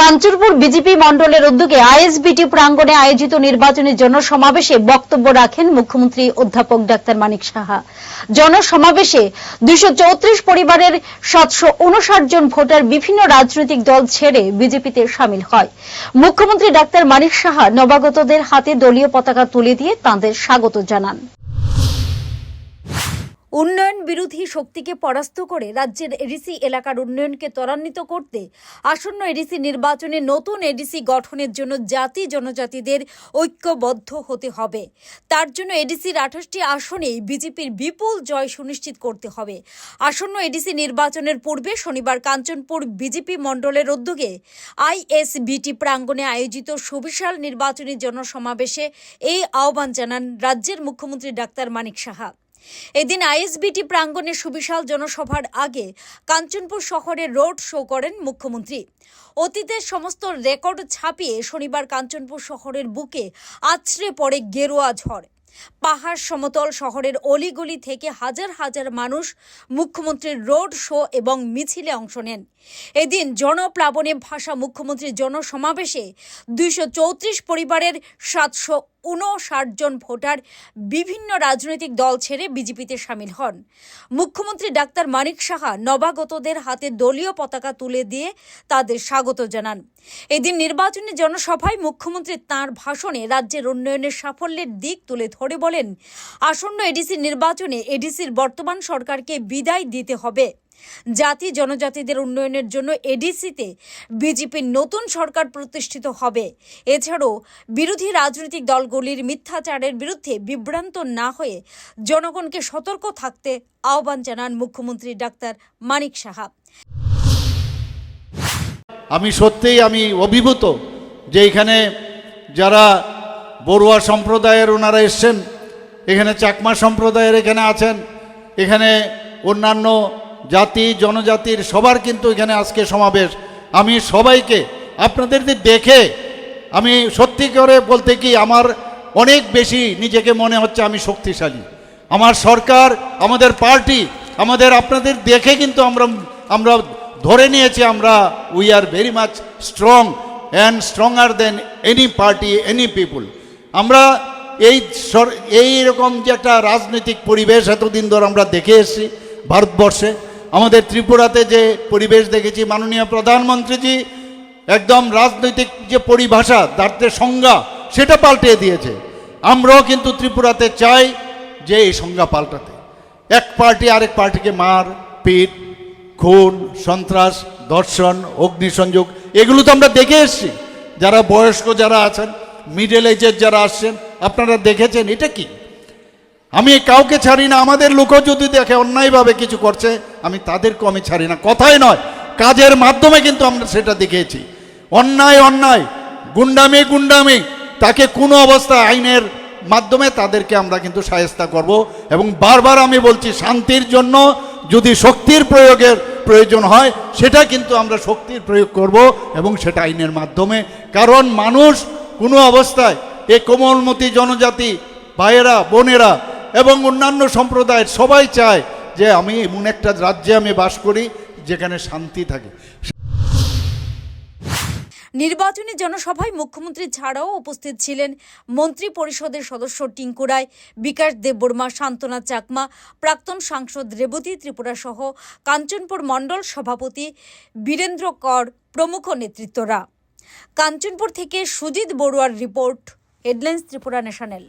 Kanchanpur BJP মণ্ডলের উদ্যোগে ISBT প্রাঙ্গণে আয়োজিত নির্বাচনী জনসমাবেশে বক্তব্য রাখেন মুখ্যমন্ত্রী অধ্যাপক ডাক্তার মানিক সাহা। জনসমাবেশে দুইশো চৌত্রিশ পরিবারের সাতশো উনষাট জন ভোটার বিভিন্ন রাজনৈতিক দল ছেড়ে বিজেপিতে সামিল হয়। মুখ্যমন্ত্রী ডাক্তার মানিক সাহা নবাগতদের হাতে দলীয় পতাকা তুলে দিয়ে তাঁদের স্বাগত জানান। উন্নয়ন বিরোধী শক্তিকে পরাস্ত করে রাজ্যের এডিসি এলাকার উন্নয়নকে ত্বরান্বিত করতে আসন্ন এডিসি নির্বাচনে নতুন এডিসি গঠনের জন্য জাতি জনজাতিদের ঐক্যবদ্ধ হতে হবে। তার জন্য এডিসির আঠাশটি আসনেই বিজেপির বিপুল জয় সুনিশ্চিত করতে হবে। আসন্ন এডিসি নির্বাচনের পূর্বে শনিবার কাঞ্চনপুর বিজেপি মণ্ডলের উদ্যোগে আইএসবিটি প্রাঙ্গণে আয়োজিত সুবিশাল নির্বাচনী জনসমাবেশে এই আহ্বান জানান রাজ্যের মুখ্যমন্ত্রী ডাক্তার মানিক সাহা। এদিন আইএসবিটি প্রাঙ্গণে সুবিশাল জনসভার আগে কাঞ্চনপুর শহরে রোড শো করেন মুখ্যমন্ত্রী। অতীতের সমস্ত রেকর্ড ছাপিয়ে শনিবার কাঞ্চনপুর শহরের বুকে আছড়ে পড়ে গেরুয়া ঝড়। পাহাড় সমতল শহরের অলিগলি থেকে হাজার হাজার মানুষ মুখ্যমন্ত্রীর রোড শো এবং মিছিলে অংশ নেন। এদিন জনপ্লাবনে ভাষা মুখ্যমন্ত্রীর জনসমাবেশে দুইশো চৌত্রিশ পরিবারের সাতশো উনষাট জন ভোটার বিভিন্ন রাজনৈতিক দল ছেড়ে বিজেপিতে সামিল হন। মুখ্যমন্ত্রী ডাক্তার মানিক সাহা নবাগতদের হাতে দলীয় পতাকা তুলে দিয়ে তাদের স্বাগত জানান। এদিন নির্বাচনী জনসভায় মুখ্যমন্ত্রী তাঁর ভাষণে রাজ্যের উন্নয়নের সাফল্যের দিক তুলে ধরে বলেন, আসন্ন এডিসি নির্বাচনে এডিসির বর্তমান সরকারকে বিদায় দিতে হবে। জাতি জনজাতিদের উন্নয়নের জন্য এডিসিতে বিজেপির নতুন সরকার প্রতিষ্ঠিত হবে। এছাড়াও বিরোধী রাজনৈতিক দলগুলির মিথ্যাচারের বিরুদ্ধে বিভ্রান্ত না হয়ে জনগণকে সতর্ক থাকতে আহ্বান জানান মুখ্যমন্ত্রী ডাক্তার মানিক সাহা। আমি সত্যিই আমি অভিভূত যে এখানে যারা বড়ুয়া সম্প্রদায়ের ওনারা এসছেন, এখানে চাকমা সম্প্রদায়ের এখানে আছেন, এখানে অন্যান্য জাতি, জনজাতির সবার কিন্তু এখানে আজকে সমাবেশ। আমি সবাইকে আপনাদের দেখে, আমি সত্যি করে বলতে কি আমার অনেক বেশি নিজেকে মনে হচ্ছে আমি শক্তিশালী। আমার সরকার, আমাদের পার্টি, আমাদের আপনাদের দেখে কিন্তু আমরা আমরা ধরে নিয়েছি আমরা we are very much strong and stronger than any party any people আমরা এই এই রকম যে একটা রাজনৈতিক পরিবেশ এতদিন ধরে আমরা দেখে এসেছি ভারতবর্ষে। আমাদের ত্রিপুরাতে যে পরিবেশ দেখেছি, মাননীয় প্রধানমন্ত্রীজি একদম রাজনৈতিক যে পরিভাষা যে সংজ্ঞা, সেটা পাল্টে দিয়েছে। আমরাও কিন্তু ত্রিপুরাতে চাই যে এই সংজ্ঞা পাল্টাতে। এক পার্টি আরেক পার্টিকে মার, পিট, খুন, সন্ত্রাস, ধর্ষণ, অগ্নিসংযোগ, এগুলো তো আমরা দেখে এসছি। যারা বয়স্ক যারা আছেন মিডল এজের যারা আসছেন, আপনারা দেখেছেন, এটা কি? আমি কাউকে ছাড়ি না, আমাদের লোকও যদি দেখে, অন্যায়ভাবে কিছু করছে আমি তাদেরকেও আমি ছাড়ি না। কথাই নয়। কাজের মাধ্যমে কিন্তু আমরা সেটা দেখেছি। অন্যায় অন্যায়, গুন্ডামি গুন্ডামি, তাকে কোনো অবস্থা আইনের মাধ্যমে তাদেরকে আমরা কিন্তু সায়স্তা করব এবং বারবার আমি বলছি, শান্তির জন্য যদি শক্তির প্রয়োগের প্রয়োজন হয়, সেটা কিন্তু আমরা শক্তির প্রয়োগ করব এবং সেটা আইনের মাধ্যমে। কারণ মানুষ কোনো অবস্থায় এ কোমলমতি জনজাতি, ভাইয়েরা, বোনেরা এবং অন্যান্য সম্প্রদায়ের সবাই চায় যে আমি, এমন একটা রাজ্যে আমি বাস করি যেখানে শান্তি থাকে। নির্বাচনী জনসভায় মুখ্যমন্ত্রী ছাড়াও উপস্থিত ছিলেন মন্ত্রী পরিষদের সদস্য টিঙ্কু রায়, বিকাশ দেববর্মা শান্তনা চাকমা, প্রাক্তন সাংসদ রেবতী ত্রিপুরা সহ কাঞ্চনপুর মণ্ডল সভাপতি বীরেন্দ্র কর প্রমুখ নেতৃত্বরা। কাঞ্চনপুর থেকে সুজিত বড়ুয়ার রিপোর্ট, হেডলাইন্স ত্রিপুরা ন্যাশনাল।